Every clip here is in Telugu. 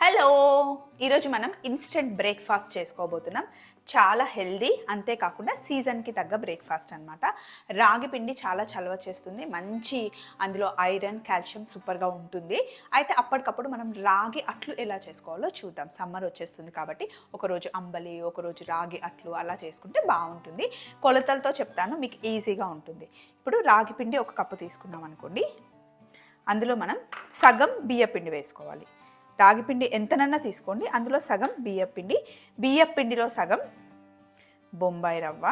హలో. ఈరోజు మనం ఇన్స్టెంట్ బ్రేక్ఫాస్ట్ చేసుకోబోతున్నాం. చాలా హెల్దీ అంతేకాకుండా సీజన్కి తగ్గ బ్రేక్ఫాస్ట్ అనమాట రాగి పిండి చాలా చలవ చేస్తుంది. మంచి అందులో ఐరన్ కాల్షియం సూపర్గా ఉంటుంది. అయితే అప్పటికప్పుడు మనం రాగి అట్లు ఎలా చేసుకోవాలో చూద్దాం. సమ్మర్ వచ్చేస్తుంది కాబట్టి ఒకరోజు అంబలి ఒకరోజు రాగి అట్లు అలా చేసుకుంటే బాగుంటుంది. కొలతలతో చెప్తాను మీకు ఈజీగా ఉంటుంది. ఇప్పుడు రాగి పిండి ఒక కప్పు తీసుకున్నాం అనుకోండి అందులో మనం సగం బియ్యపిండి వేసుకోవాలి. రాగిపిండి ఎంతనన్నా తీసుకోండి. అందులో సగం బియ్యపిండి బియ్యపిండిలో సగం బొంబాయి రవ్వ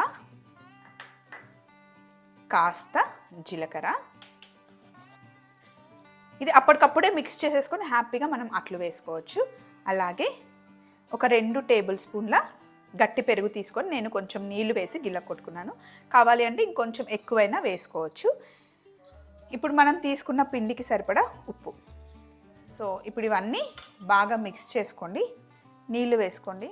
కాస్త జీలకర్ర. ఇది అప్పటికప్పుడే మిక్స్ చేసేసుకొని హ్యాపీగా మనం అట్లు వేసుకోవచ్చు. అలాగే ఒక రెండు టేబుల్ స్పూన్ల గట్టి పెరుగు తీసుకొని నేను కొంచెం నీళ్ళు వేసి గిల్ల కొట్టుకున్నాను. కావాలి అంటే ఇంకొంచెం ఎక్కువైనా వేసుకోవచ్చు. ఇప్పుడు మనం తీసుకున్న పిండికి సరిపడా ఉప్పు. సో ఇప్పుడు ఇవన్నీ బాగా మిక్స్ చేసుకోండి. నీళ్ళు వేసుకోండి.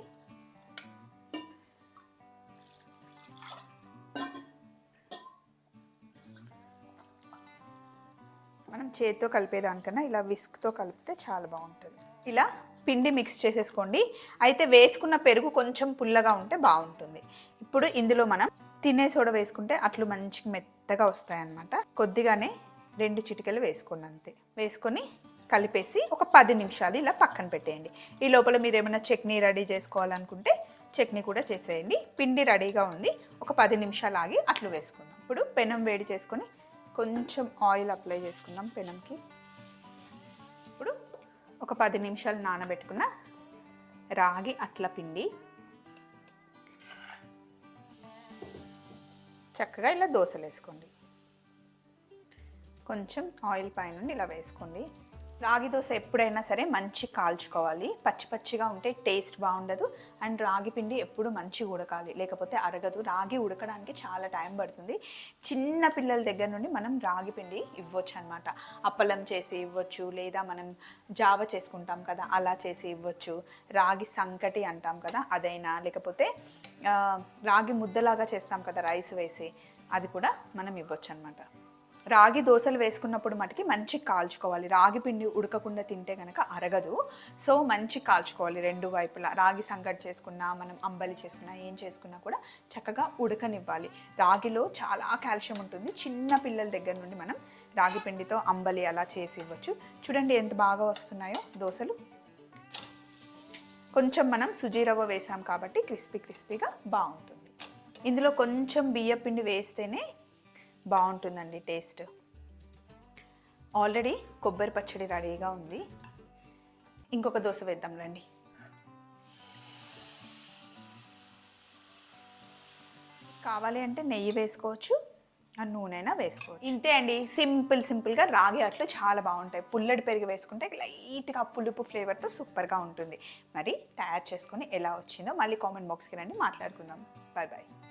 మనం చేతితో కలిపేదానికన్నా ఇలా విస్క్తో కలిపితే చాలా బాగుంటుంది. ఇలా పిండి మిక్స్ చేసేసుకోండి. అయితే వేసుకున్న పెరుగు కొంచెం పుల్లగా ఉంటే బాగుంటుంది. ఇప్పుడు ఇందులో మనం తినే సోడ వేసుకుంటే అట్లు మంచి మెత్తగా వస్తాయన్నమాట. కొద్దిగానే రెండు చిటికలు వేసుకోండి అంతే. వేసుకొని కలిపేసి ఒక పది నిమిషాలు ఇలా పక్కన పెట్టేయండి. ఈ లోపల మీరు ఏమైనా చట్నీ రెడీ చేసుకోవాలనుకుంటే చట్నీ కూడా చేసేయండి. పిండి రెడీగా ఉంది. ఒక పది నిమిషాలు ఆగి అట్లు వేసుకుందాం. ఇప్పుడు పెనం వేడి చేసుకొని కొంచెం ఆయిల్ అప్లై చేసుకుందాం పెనంకి. ఇప్పుడు ఒక పది నిమిషాలు నానబెట్టుకున్న రాగి అట్ల పిండి. చక్కగా ఇలా దోశలు వేసుకోండి కొంచెం ఆయిల్ పైన ఇలా వేసుకోండి. రాగి దోశ ఎప్పుడైనా సరే మంచి కాల్చుకోవాలి. పచ్చి పచ్చిగా ఉంటే టేస్ట్ బాగుండదు. అండ్ రాగి పిండి ఎప్పుడు మంచిగా ఉడకాలి. లేకపోతే అరగదు. రాగి ఉడకడానికి చాలా టైం పడుతుంది. చిన్న పిల్లల దగ్గర నుండి మనం రాగి పిండి ఇవ్వచ్చు అనమాట అప్పలం చేసి ఇవ్వచ్చు లేదా మనం జావ చేసుకుంటాం కదా అలా చేసి ఇవ్వచ్చు. రాగి సంకటి అంటాం కదా అదైనా. లేకపోతే రాగి ముద్దలాగా చేస్తాం కదా రైస్ వేసి అది కూడా మనం ఇవ్వచ్చు అనమాట రాగి దోశలు వేసుకున్నప్పుడు మటుకి మంచి కాల్చుకోవాలి. రాగి పిండి ఉడకకుండా తింటే కనుక అరగదు. సో మంచి కాల్చుకోవాలి రెండు వైపులా. రాగి సంగటి చేసుకున్నా మనం అంబలి చేసుకున్నా ఏం చేసుకున్నా కూడా చక్కగా ఉడకనివ్వాలి. రాగిలో చాలా కాల్షియం ఉంటుంది. చిన్న పిల్లల దగ్గర నుండి మనం రాగి పిండితో అంబలి అలా చేసి ఇవ్వచ్చు. చూడండి ఎంత బాగా వస్తున్నాయో దోశలు. కొంచెం మనం సుజీరవ్వ వేసాం కాబట్టి క్రిస్పీ క్రిస్పీగా బాగుంటుంది. ఇందులో కొంచెం బియ్య పిండి వేస్తేనే బాగుంటుందండి టేస్ట్. ఆల్రెడీ కొబ్బరి పచ్చడి రెడీగా ఉంది. ఇంకొక దోశ వేద్దాం రండి. కావాలి అంటే నెయ్యి వేసుకోవచ్చు ఆ నూనెనా వేసుకోవచ్చు. ఇంతే అండి. సింపుల్ సింపుల్గా రాగి అట్లు చాలా బాగుంటాయి. పుల్లడి పెరిగి వేసుకుంటే లైట్గా పులుపు ఫ్లేవర్తో సూపర్గా ఉంటుంది. మరి తయారు చేసుకొని ఎలా వచ్చిందో మళ్ళీ కామెంట్ బాక్స్కి రండి మాట్లాడుకుందాం. Bye bye.